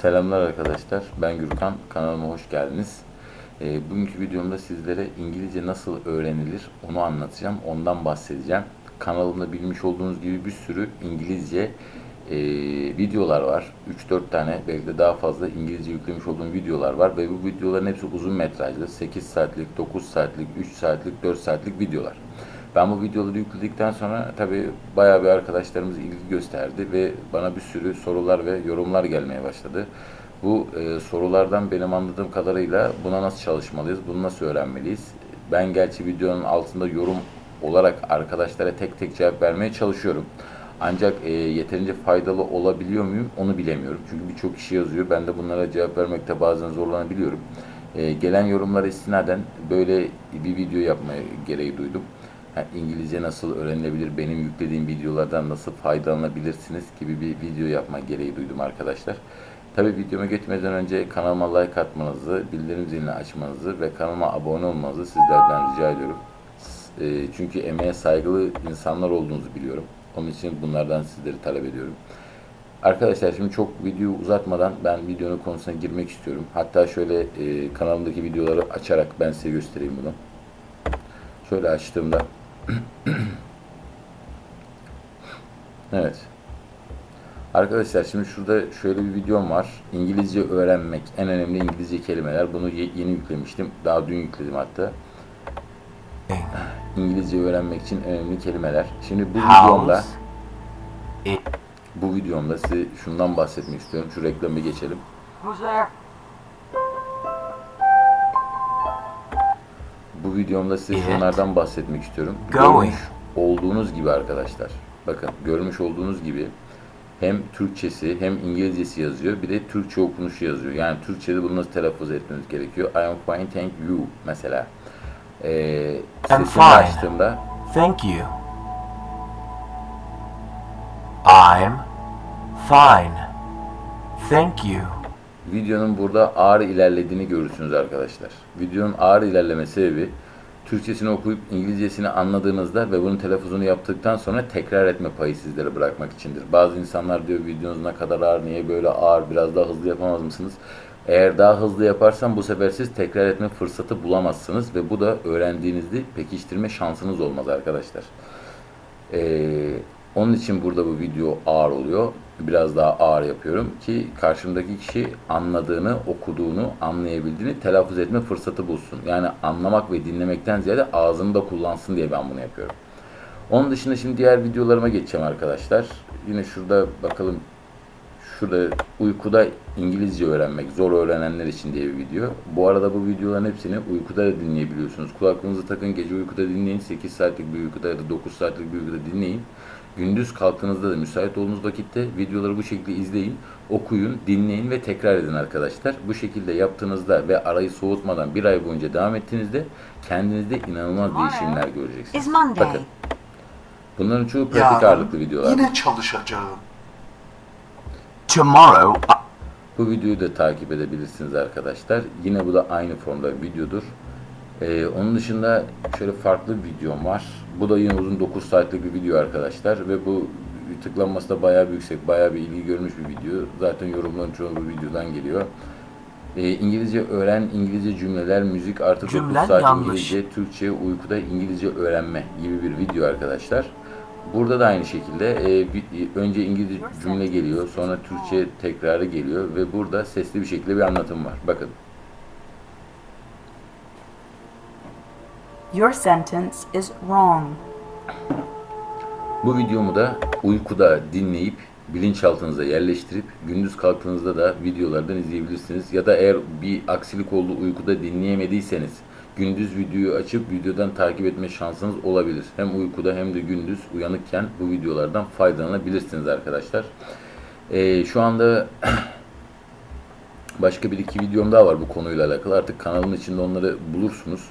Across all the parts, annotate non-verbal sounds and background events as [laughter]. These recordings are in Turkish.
Selamlar arkadaşlar. Ben Gürkan. Kanalıma hoş geldiniz. Ee, bugünkü videomda sizlere İngilizce nasıl öğrenilir onu anlatacağım. Ondan bahsedeceğim. Kanalımda bilmiş olduğunuz gibi bir sürü İngilizce e, videolar var. 3-4 tane belki de daha fazla İngilizce yüklemiş olduğum videolar var. Ve bu videoların hepsi uzun metrajlı. 8 saatlik, 9 saatlik, 3 saatlik, 4 saatlik videolar. Ben bu videoları yükledikten sonra tabii bayağı bir arkadaşlarımız ilgi gösterdi ve bana bir sürü sorular ve yorumlar gelmeye başladı. Bu e, sorulardan benim anladığım kadarıyla buna nasıl çalışmalıyız, bunu nasıl öğrenmeliyiz? Ben gerçi videonun altında yorum olarak arkadaşlara tek tek cevap vermeye çalışıyorum. Ancak e, yeterince faydalı olabiliyor muyum onu bilemiyorum. Çünkü birçok kişi yazıyor. Ben de bunlara cevap vermekte bazen zorlanabiliyorum. E, gelen yorumlara istinaden böyle bir video yapmaya gereği duydum. Ha, İngilizce nasıl öğrenilebilir, benim yüklediğim videolardan nasıl faydalanabilirsiniz gibi bir video yapma gereği duydum arkadaşlar. Tabi videoma geçmeden önce kanalıma like atmanızı, bildirim zilini açmanızı ve kanalıma abone olmanızı sizlerden rica ediyorum. E, çünkü emeğe saygılı insanlar olduğunuzu biliyorum. Onun için bunlardan sizleri talep ediyorum. Arkadaşlar şimdi çok videoyu uzatmadan ben videonun konusuna girmek istiyorum. Hatta şöyle e, kanalımdaki videoları açarak ben size göstereyim bunu. Şöyle açtığımda [clears throat] Evet. Arkadaşlar şimdi şurada şöyle bir videom var. İngilizce öğrenmek, en önemli İngilizce kelimeler. Bunu ye- yeni yüklemiştim. Daha dün yükledim hatta. [clears throat] İngilizce öğrenmek için önemli kelimeler. Şimdi bu videomda. It. bu videomda size şundan bahsetmek istiyorum. Şu reklamı geçelim. Who's there? Bu videomda size Evet. şunlardan bahsetmek istiyorum. Görmüş olduğunuz gibi arkadaşlar. Bakın görmüş olduğunuz gibi hem Türkçesi hem İngilizcesi yazıyor. Bir de Türkçe okunuşu yazıyor. Yani Türkçe'de bunu nasıl telaffuz etmeniz gerekiyor? I am fine thank you mesela. Ee, I'm fine. açtığımda Thank you. I'm fine. Thank you. videonun burada ağır ilerlediğini görürsünüz arkadaşlar. Videonun ağır ilerleme sebebi Türkçesini okuyup İngilizcesini anladığınızda ve bunun telaffuzunu yaptıktan sonra tekrar etme payı sizlere bırakmak içindir. Bazı insanlar diyor videonuz ne kadar ağır, niye böyle ağır, biraz daha hızlı yapamaz mısınız? Eğer daha hızlı yaparsam bu sefer siz tekrar etme fırsatı bulamazsınız ve bu da öğrendiğinizde pekiştirme şansınız olmaz arkadaşlar. Ee, onun için burada bu video ağır oluyor. Biraz daha ağır yapıyorum ki karşımdaki kişi anladığını, okuduğunu, anlayabildiğini telaffuz etme fırsatı bulsun. Yani anlamak ve dinlemekten ziyade ağzını da kullansın diye ben bunu yapıyorum. Onun dışında şimdi diğer videolarıma geçeceğim arkadaşlar. Yine şurada bakalım şurada uykuda İngilizce öğrenmek zor öğrenenler için diye bir video. Bu arada bu videoların hepsini uykuda da dinleyebiliyorsunuz. Kulaklığınızı takın gece uykuda dinleyin. 8 saatlik bir uykuda ya da 9 saatlik bir uykuda dinleyin. Gündüz kalktığınızda da müsait olduğunuz vakitte videoları bu şekilde izleyin, okuyun, dinleyin ve tekrar edin arkadaşlar. Bu şekilde yaptığınızda ve arayı soğutmadan bir ay boyunca devam ettiğinizde kendinizde inanılmaz değişimler göreceksiniz. Bakın bunların çoğu pratik ağırlıklı videolar. Yine çalışacağım. Tomorrow, Bu videoyu da takip edebilirsiniz arkadaşlar. Yine bu da aynı formda bir videodur. Ee, onun dışında şöyle farklı bir videom var. Bu da yine uzun 9 saatlik bir video arkadaşlar ve bu tıklanması da bayağı bir yüksek, bayağı bir ilgi görmüş bir video. Zaten yorumların çoğu bu videodan geliyor. Ee, İngilizce öğren, İngilizce cümleler, müzik artı 9 Cümlen saat yanlış. İngilizce, Türkçe, uykuda İngilizce öğrenme gibi bir video arkadaşlar. Burada da aynı şekilde e, bir- önce İngilizce cümle geliyor, sonra Türkçe tekrarı geliyor ve burada sesli bir şekilde bir anlatım var. Bakın. Your sentence is wrong. Bu videomu da uykuda dinleyip bilinçaltınıza yerleştirip gündüz kalktığınızda da videolardan izleyebilirsiniz. Ya da eğer bir aksilik oldu uykuda dinleyemediyseniz gündüz videoyu açıp videodan takip etme şansınız olabilir. Hem uykuda hem de gündüz uyanıkken bu videolardan faydalanabilirsiniz arkadaşlar. Ee, şu anda [clears throat] başka bir iki videom daha var bu konuyla alakalı. Artık kanalın içinde onları bulursunuz.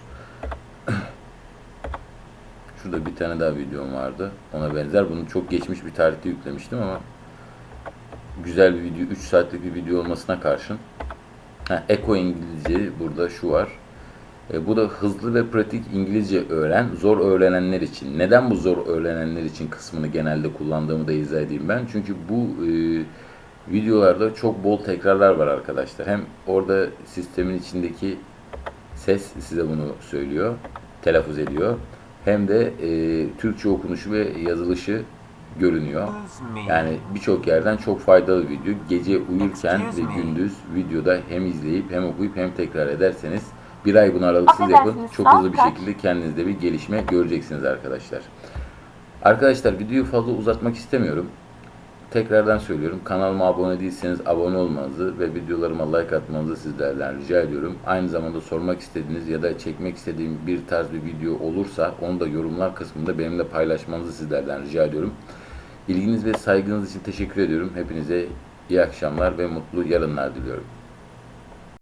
Şurada bir tane daha videom vardı. Ona benzer. Bunu çok geçmiş bir tarihte yüklemiştim ama güzel bir video. 3 saatlik bir video olmasına karşın. Ha, Eko İngilizce burada şu var. E, bu da hızlı ve pratik İngilizce öğren, zor öğrenenler için. Neden bu zor öğrenenler için kısmını genelde kullandığımı da izah edeyim ben. Çünkü bu e, Videolarda çok bol tekrarlar var arkadaşlar. Hem orada sistemin içindeki ses size bunu söylüyor, telaffuz ediyor. Hem de e, Türkçe okunuşu ve yazılışı görünüyor. Yani birçok yerden çok faydalı video. Gece uyurken ve gündüz videoda hem izleyip hem okuyup hem tekrar ederseniz bir ay bunu aralıksız yapın. Çok hızlı bir şekilde kendinizde bir gelişme göreceksiniz arkadaşlar. Arkadaşlar videoyu fazla uzatmak istemiyorum. Tekrardan söylüyorum. Kanalıma abone değilseniz abone olmanızı ve videolarıma like atmanızı sizlerden rica ediyorum. Aynı zamanda sormak istediğiniz ya da çekmek istediğim bir tarz bir video olursa onu da yorumlar kısmında benimle paylaşmanızı sizlerden rica ediyorum. İlginiz ve saygınız için teşekkür ediyorum. Hepinize iyi akşamlar ve mutlu yarınlar diliyorum.